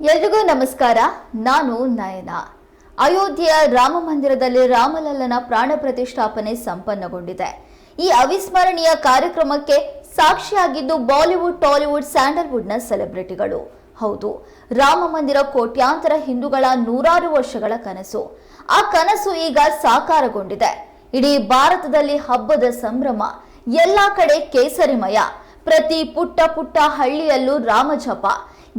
ಎಲ್ರಿಗೂ ನಮಸ್ಕಾರ. ನಾನು ನಯನ. ಅಯೋಧ್ಯೆಯ ರಾಮ ಮಂದಿರದಲ್ಲಿ ರಾಮಲಲ್ಲನ ಪ್ರಾಣ ಪ್ರತಿಷ್ಠಾಪನೆ ಸಂಪನ್ನಗೊಂಡಿದೆ. ಈ ಅವಿಸ್ಮರಣೀಯ ಕಾರ್ಯಕ್ರಮಕ್ಕೆ ಸಾಕ್ಷಿಯಾಗಿದ್ದು ಬಾಲಿವುಡ್, ಟಾಲಿವುಡ್, ಸ್ಯಾಂಡಲ್ವುಡ್ನ ಸೆಲೆಬ್ರಿಟಿಗಳು. ಹೌದು, ರಾಮ ಮಂದಿರ ಕೋಟ್ಯಾಂತರ ಹಿಂದೂಗಳ ನೂರಾರು ವರ್ಷಗಳ ಕನಸು. ಆ ಕನಸು ಈಗ ಸಾಕಾರಗೊಂಡಿದೆ. ಇಡೀ ಭಾರತದಲ್ಲಿ ಹಬ್ಬದ ಸಂಭ್ರಮ, ಎಲ್ಲಾ ಕಡೆ ಕೇಸರಿಮಯ. ಪ್ರತಿ ಪುಟ್ಟ ಪುಟ್ಟ ಹಳ್ಳಿಯಲ್ಲೂ ರಾಮಜಪ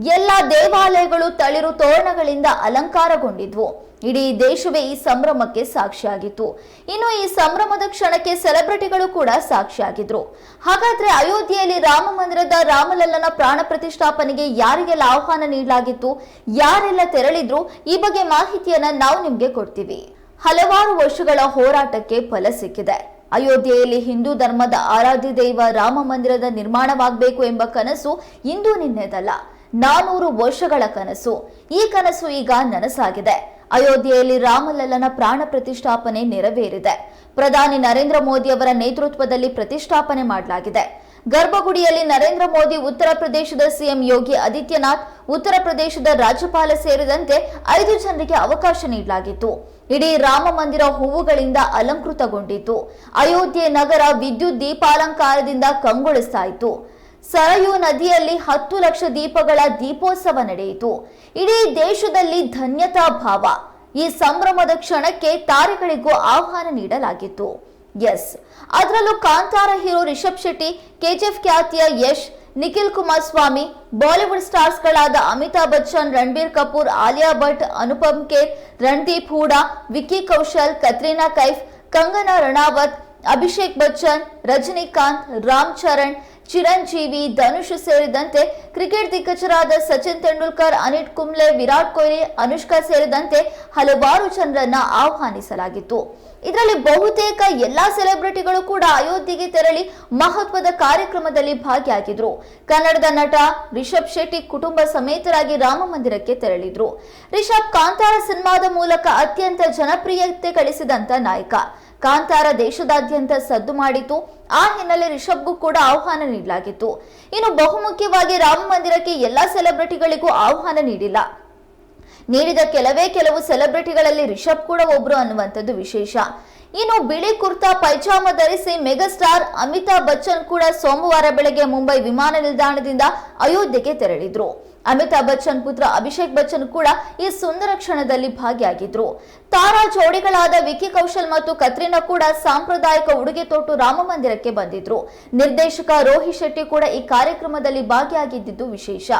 ಎಲ್ಲ ದೇವಾಲಯಗಳು ತಳಿರು ತೋರಣಗಳಿಂದ ಅಲಂಕಾರಗೊಂಡಿದ್ವು. ಇಡೀ ದೇಶವೇ ಈ ಸಂಭ್ರಮಕ್ಕೆ ಸಾಕ್ಷಿಯಾಗಿತ್ತು. ಇನ್ನು ಈ ಸಂಭ್ರಮದ ಕ್ಷಣಕ್ಕೆ ಸೆಲೆಬ್ರಿಟಿಗಳು ಕೂಡ ಸಾಕ್ಷಿಯಾಗಿದ್ರು. ಹಾಗಾದ್ರೆ ಅಯೋಧ್ಯೆಯಲ್ಲಿ ರಾಮ ಮಂದಿರದ ರಾಮಲಲ್ಲನ ಪ್ರಾಣ ಪ್ರತಿಷ್ಠಾಪನೆಗೆ ಯಾರಿಗೆಲ್ಲ ಆಹ್ವಾನ ನೀಡಲಾಗಿತ್ತು, ಯಾರೆಲ್ಲ ತೆರಳಿದ್ರು, ಈ ಬಗ್ಗೆ ಮಾಹಿತಿಯನ್ನ ನಾವು ನಿಮ್ಗೆ ಕೊಡ್ತೀವಿ. ಹಲವಾರು ವರ್ಷಗಳ ಹೋರಾಟಕ್ಕೆ ಫಲ ಸಿಕ್ಕಿದೆ. ಅಯೋಧ್ಯೆಯಲ್ಲಿ ಹಿಂದೂ ಧರ್ಮದ ಆರಾಧ್ಯ ದೈವ ರಾಮ ಮಂದಿರದ ನಿರ್ಮಾಣವಾಗಬೇಕು ಎಂಬ ಕನಸು ಇಂದು ನಿನ್ನೆದಲ್ಲ. ನಾನೂರು ವರ್ಷಗಳ ಕನಸು. ಈ ಕನಸು ಈಗ ನನಸಾಗಿದೆ. ಅಯೋಧ್ಯೆಯಲ್ಲಿ ರಾಮಲಲ್ಲನ ಪ್ರಾಣ ಪ್ರತಿಷ್ಠಾಪನೆ ನೆರವೇರಿದೆ. ಪ್ರಧಾನಿ ನರೇಂದ್ರ ಮೋದಿ ಅವರ ನೇತೃತ್ವದಲ್ಲಿ ಪ್ರತಿಷ್ಠಾಪನೆ ಮಾಡಲಾಗಿದೆ. ಗರ್ಭಗುಡಿಯಲ್ಲಿ ನರೇಂದ್ರ ಮೋದಿ ಉತ್ತರ ಪ್ರದೇಶದ ಸಿಎಂ ಯೋಗಿ ಆದಿತ್ಯನಾಥ್, ಉತ್ತರ ಪ್ರದೇಶದ ರಾಜ್ಯಪಾಲ ಸೇರಿದಂತೆ ಐದು ಜನರಿಗೆ ಅವಕಾಶ ನೀಡಲಾಗಿತ್ತು. ಇಡೀ ರಾಮ ಮಂದಿರ ಹೂವುಗಳಿಂದ ಅಲಂಕೃತಗೊಂಡಿತ್ತು. ಅಯೋಧ್ಯೆ ನಗರ ವಿದ್ಯುತ್ ದೀಪಾಲಂಕಾರದಿಂದ ಕಂಗೊಳಿಸ್ತಾ ಇತ್ತು. ಸರಯೂ ನದಿಯಲ್ಲಿ ಹತ್ತು ಲಕ್ಷ ದೀಪಗಳ ದೀಪೋತ್ಸವ ನಡೆಯಿತು. ಇಡೀ ದೇಶದಲ್ಲಿ ಧನ್ಯತಾ ಭಾವ. ಈ ಸಂಭ್ರಮದ ಕ್ಷಣಕ್ಕೆ ತಾರೆಗಳಿಗೂ ಆಹ್ವಾನ ನೀಡಲಾಗಿತ್ತು. ಎಸ್. ಅದರಲ್ಲೂ ಕಾಂತಾರ ಹೀರೋ ರಿಷಬ್ ಶೆಟ್ಟಿ, ಕೆಜಿಎಫ್ ಖ್ಯಾತಿಯ ಯಶ್, ನಿಖಿಲ್ ಕುಮಾರ್ ಸ್ವಾಮಿ ಬಾಲಿವುಡ್ ಸ್ಟಾರ್ಸ್ಗಳಾದ ಅಮಿತಾಬ್ ಬಚ್ಚನ್, ರಣಬೀರ್ ಕಪೂರ್, ಆಲಿಯಾ ಭಟ್, ಅನುಪಮ್ ಖೇರ್, ರಣದೀಪ್ ಹೂಡಾ, ವಿಕ್ಕಿ ಕೌಶಲ್, ಕತ್ರೀನಾ ಕೈಫ್, ಕಂಗನಾ ರಣಾವತ್ ಅಭಿಷೇಕ್ ಬಚ್ಚನ್, ರಜನಿಕಾಂತ್, ರಾಮ್ ಚರಣ್, ಚಿರಂಜೀವಿ, ಧನುಷ್ ಸೇರಿದಂತೆ ಕ್ರಿಕೆಟ್ ದಿಗ್ಗಜರಾದ ಸಚಿನ್ ತೆಂಡೂಲ್ಕರ್ ಅನಿಲ್ ಕುಂಬ್ಳೆ, ವಿರಾಟ್ ಕೊಹ್ಲಿ, ಅನುಷ್ಕಾ ಸೇರಿದಂತೆ ಹಲವಾರು ಜನರನ್ನ ಆಹ್ವಾನಿಸಲಾಗಿತ್ತು. ಇದರಲ್ಲಿ ಬಹುತೇಕ ಎಲ್ಲಾ ಸೆಲೆಬ್ರಿಟಿಗಳು ಕೂಡ ಅಯೋಧ್ಯೆಗೆ ತೆರಳಿ ಮಹತ್ವದ ಕಾರ್ಯಕ್ರಮದಲ್ಲಿ ಭಾಗಿಯಾಗಿದ್ರು. ಕನ್ನಡದ ನಟ ರಿಷಬ್ ಶೆಟ್ಟಿ ಕುಟುಂಬ ಸಮೇತರಾಗಿ ರಾಮ ಮಂದಿರಕ್ಕೆ ತೆರಳಿದ್ರು. ರಿಷಬ್ ಕಾಂತಾರ ಸಿನಿಮಾದ ಮೂಲಕ ಅತ್ಯಂತ ಜನಪ್ರಿಯತೆ ಗಳಿಸಿದಂತ ನಾಯಕ. ಕಾಂತಾರ ದೇಶದಾದ್ಯಂತ ಸದ್ದು ಮಾಡಿತು. ಆ ಹಿನ್ನೆಲೆ ರಿಷಬ್ಗೂ ಕೂಡ ಆಹ್ವಾನ ನೀಡಲಾಗಿತ್ತು. ಇನ್ನು ಬಹುಮುಖ್ಯವಾಗಿ ರಾಮ ಮಂದಿರಕ್ಕೆ ಎಲ್ಲಾ ಸೆಲೆಬ್ರಿಟಿಗಳಿಗೂ ಆಹ್ವಾನ ನೀಡಿಲ್ಲ. ನೀಡಿದ ಕೆಲವೇ ಕೆಲವು ಸೆಲೆಬ್ರಿಟಿಗಳಲ್ಲಿ ರಿಷಬ್ ಕೂಡ ಒಬ್ರು ಅನ್ನುವಂಥದ್ದು ವಿಶೇಷ. ಇನ್ನು ಬಿಳಿ ಕುರ್ತಾ ಪೈಜಾಮ ಧರಿಸಿ ಮೆಗಾಸ್ಟಾರ್ ಅಮಿತಾಬ್ ಬಚ್ಚನ್ ಕೂಡ ಸೋಮವಾರ ಬೆಳಗ್ಗೆ ಮುಂಬೈ ವಿಮಾನ ನಿಲ್ದಾಣದಿಂದ ಅಯೋಧ್ಯೆಗೆ ತೆರಳಿದ್ರು. ಅಮಿತಾಬ್ ಬಚ್ಚನ್ ಪುತ್ರ ಅಭಿಷೇಕ್ ಬಚ್ಚನ್ ಕೂಡ ಈ ಸುಂದರ ಕ್ಷಣದಲ್ಲಿ ಭಾಗಿಯಾಗಿದ್ರು. ತಾರಾ ಜೋಡಿಗಳಾದ ವಿಕಿ ಕೌಶಲ್ ಮತ್ತು ಕತ್ರಿನಾ ಕೂಡ ಸಾಂಪ್ರದಾಯಿಕ ಉಡುಗೆ ತೊಟ್ಟು ರಾಮ ಮಂದಿರಕ್ಕೆ ಬಂದಿದ್ರು. ನಿರ್ದೇಶಕ ರೋಹಿತ್ ಶೆಟ್ಟಿ ಕೂಡ ಈ ಕಾರ್ಯಕ್ರಮದಲ್ಲಿ ಭಾಗಿಯಾಗಿದ್ದು ವಿಶೇಷ.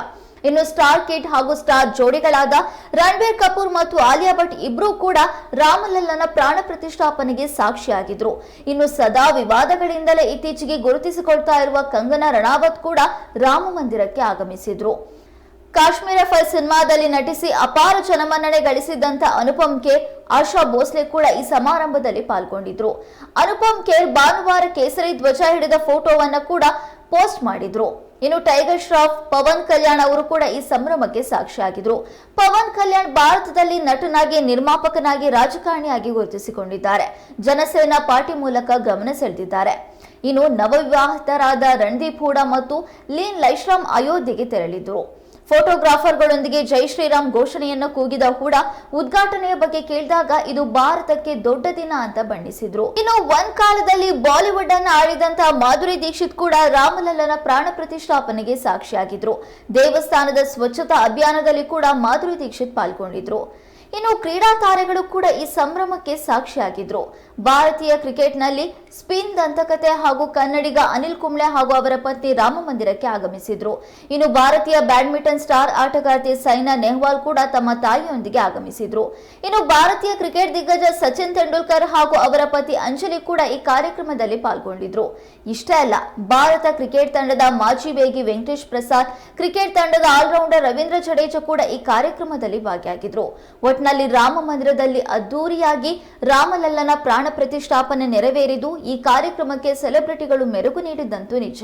ಇನ್ನು ಸ್ಟಾರ್ ಕಿಟ್ ಹಾಗೂ ಸ್ಟಾರ್ ಜೋಡಿಗಳಾದ ರಣಬೀರ್ ಕಪೂರ್ ಮತ್ತು ಆಲಿಯಾ ಭಟ್ ಇಬ್ರು ಕೂಡ ರಾಮಲಲ್ಲನ ಪ್ರಾಣ ಪ್ರತಿಷ್ಠಾಪನೆಗೆ ಸಾಕ್ಷಿಯಾಗಿದ್ರು. ಇನ್ನು ಸದಾ ವಿವಾದಗಳಿಂದಲೇ ಇತ್ತೀಚೆಗೆ ಗುರುತಿಸಿಕೊಳ್ತಾ ಇರುವ ಕಂಗನಾ ರಣಾವತ್ ಕೂಡ ರಾಮ ಮಂದಿರಕ್ಕೆ ಆಗಮಿಸಿದ್ರು. ಕಾಶ್ಮೀರ ಫೈಲ್ ಸಿನಿಮಾದಲ್ಲಿ ನಟಿಸಿ ಅಪಾರ ಜನಮನ್ನಣೆ ಗಳಿಸಿದ್ದಂತ ಅನುಪಮ್ ಖೇರ್, ಆಶಾ ಭೋಸ್ಲೆ ಕೂಡ ಈ ಸಮಾರಂಭದಲ್ಲಿ ಪಾಲ್ಗೊಂಡಿದ್ರು. ಅನುಪಮ್ ಖೇರ್ ಭಾನುವಾರ ಕೇಸರಿ ಧ್ವಜ ಹಿಡಿದ ಫೋಟೋವನ್ನ ಕೂಡ ಪೋಸ್ಟ್ ಮಾಡಿದ್ರು. ಇನ್ನು ಟೈಗರ್ ಶ್ರಾಫ್, ಪವನ್ ಕಲ್ಯಾಣ್ ಅವರು ಕೂಡ ಈ ಸಂಭ್ರಮಕ್ಕೆ ಸಾಕ್ಷಿಯಾಗಿದ್ರು. ಪವನ್ ಕಲ್ಯಾಣ್ ಭಾರತದಲ್ಲಿ ನಟನಾಗಿ, ನಿರ್ಮಾಪಕನಾಗಿ, ರಾಜಕಾರಣಿಯಾಗಿ ಗುರುತಿಸಿಕೊಂಡಿದ್ದಾರೆ. ಜನಸೇನಾ ಪಾರ್ಟಿ ಮೂಲಕ ಗಮನ ಸೆಳೆದಿದ್ದಾರೆ. ಇನ್ನು ನವವಿವಾಹಿತರಾದ ರಣದೀಪ್ ಹೂಡಾ ಮತ್ತು ಲೀನ್ ಲೈಶ್ರಾಮ್ ಅಯೋಧ್ಯೆಗೆ ತೆರಳಿದ್ರು. ಫೋಟೋಗ್ರಾಫರ್ಗಳೊಂದಿಗೆ ಜೈ ಶ್ರೀರಾಮ್ ಘೋಷಣೆಯನ್ನು ಕೂಗಿದ ಕೂಡ ಉದ್ಘಾಟನೆಯ ಬಗ್ಗೆ ಕೇಳಿದಾಗ ಇದು ಭಾರತಕ್ಕೆ ದೊಡ್ಡ ದಿನ ಅಂತ ಬಣ್ಣಿಸಿದ್ರು. ಇನ್ನು ಒಂದ್ ಕಾಲದಲ್ಲಿ ಬಾಲಿವುಡ್ ಅನ್ನು ಆಳಿದಂತಹ ಮಾಧುರಿ ದೀಕ್ಷಿತ್ ಕೂಡ ರಾಮಲಲ್ಲನ ಪ್ರಾಣ ಪ್ರತಿಷ್ಠಾಪನೆಗೆ ಸಾಕ್ಷಿಯಾಗಿದ್ರು. ದೇವಸ್ಥಾನದ ಸ್ವಚ್ಛತಾ ಅಭಿಯಾನದಲ್ಲಿ ಕೂಡ ಮಾಧುರಿ ದೀಕ್ಷಿತ್ ಪಾಲ್ಗೊಂಡಿದ್ರು. ಇನ್ನು ಕ್ರೀಡಾ ತಾರೆಗಳು ಕೂಡ ಈ ಸಂಭ್ರಮಕ್ಕೆ ಸಾಕ್ಷಿಯಾಗಿದ್ರು. ಭಾರತೀಯ ಕ್ರಿಕೆಟ್ನಲ್ಲಿ ಸ್ಪಿನ್ ದಂತಕತೆ ಹಾಗೂ ಕನ್ನಡಿಗ ಅನಿಲ್ ಕುಂಬ್ಳೆ ಹಾಗೂ ಅವರ ಪತ್ನಿ ರಾಮ ಮಂದಿರಕ್ಕೆ ಆಗಮಿಸಿದ್ರು. ಇನ್ನು ಭಾರತೀಯ ಬ್ಯಾಡ್ಮಿಂಟನ್ ಸ್ಟಾರ್ ಆಟಗಾರ್ತಿ ಸೈನಾ ನೆಹ್ವಾಲ್ ಕೂಡ ತಮ್ಮ ತಾಯಿಯೊಂದಿಗೆ ಆಗಮಿಸಿದ್ರು. ಇನ್ನು ಭಾರತೀಯ ಕ್ರಿಕೆಟ್ ದಿಗ್ಗಜ ಸಚಿನ್ ತೆಂಡೂಲ್ಕರ್ ಹಾಗೂ ಅವರ ಪತಿ ಅಂಜಲಿ ಕೂಡ ಈ ಕಾರ್ಯಕ್ರಮದಲ್ಲಿ ಪಾಲ್ಗೊಂಡಿದ್ರು. ಇಷ್ಟೇ ಅಲ್ಲ, ಭಾರತ ಕ್ರಿಕೆಟ್ ತಂಡದ ಮಾಜಿ ವೇಗಿ ವೆಂಕಟೇಶ್ ಪ್ರಸಾದ್, ಕ್ರಿಕೆಟ್ ತಂಡದ ಆಲ್ರೌಂಡರ್ ರವೀಂದ್ರ ಜಡೇಜಾ ಕೂಡ ಈ ಕಾರ್ಯಕ್ರಮದಲ್ಲಿ ಭಾಗಿಯಾಗಿದ್ರು. ಒಟ್ನಲ್ಲಿ ರಾಮ ಮಂದಿರದಲ್ಲಿ ಅದ್ದೂರಿಯಾಗಿ ರಾಮಲಲ್ಲನ ಪ್ರಾಣ ಪ್ರತಿಷ್ಠಾಪನೆ ನೆರವೇರಿದು ಈ ಕಾರ್ಯಕ್ರಮಕ್ಕೆ ಸೆಲೆಬ್ರಿಟಿಗಳು ಮೆರುಗು ನೀಡಿದ್ದಂತೂ ನಿಜ.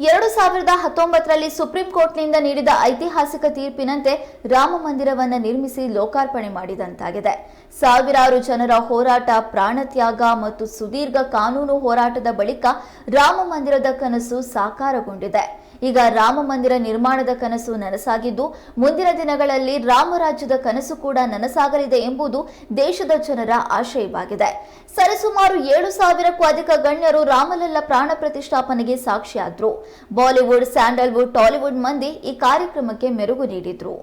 ಎರಡು ಸಾವಿರದ ಹತ್ತೊಂಬತ್ತರಲ್ಲಿ ಸುಪ್ರೀಂ ಕೋರ್ಟ್ನಿಂದ ನೀಡಿದ ಐತಿಹಾಸಿಕ ತೀರ್ಪಿನಂತೆ ರಾಮ ಮಂದಿರವನ್ನು ನಿರ್ಮಿಸಿ ಲೋಕಾರ್ಪಣೆ ಮಾಡಿದಂತಾಗಿದೆ. ಸಾವಿರಾರು ಜನರ ಹೋರಾಟ, ಪ್ರಾಣತ್ಯಾಗ ಮತ್ತು ಸುದೀರ್ಘ ಕಾನೂನು ಹೋರಾಟದ ಬಳಿಕ ರಾಮ ಮಂದಿರದ ಕನಸು ಸಾಕಾರಗೊಂಡಿದೆ. ಈಗ ರಾಮ ಮಂದಿರ ನಿರ್ಮಾಣದ ಕನಸು ನನಸಾಗಿದ್ದು, ಮುಂದಿನ ದಿನಗಳಲ್ಲಿ ರಾಮರಾಜ್ಯದ ಕನಸು ಕೂಡ ನನಸಾಗಲಿದೆ ಎಂಬುದು ದೇಶದ ಜನರ ಆಶಯವಾಗಿದೆ. ಸರಿಸುಮಾರು ಏಳು ಸಾವಿರಕ್ಕೂ ಅಧಿಕ ಗಣ್ಯರು ರಾಮಲಲ್ಲ ಪ್ರಾಣ ಪ್ರತಿಷ್ಠಾಪನೆಗೆ ಸಾಕ್ಷಿಯಾದ್ರು. ಬಾಲಿವುಡ್, ಸ್ಯಾಂಡಲ್ವುಡ್, ಟಾಲಿವುಡ್ ಮಂದಿ ಈ ಕಾರ್ಯಕ್ರಮಕ್ಕೆ ಮೆರುಗು ನೀಡಿದ್ರು.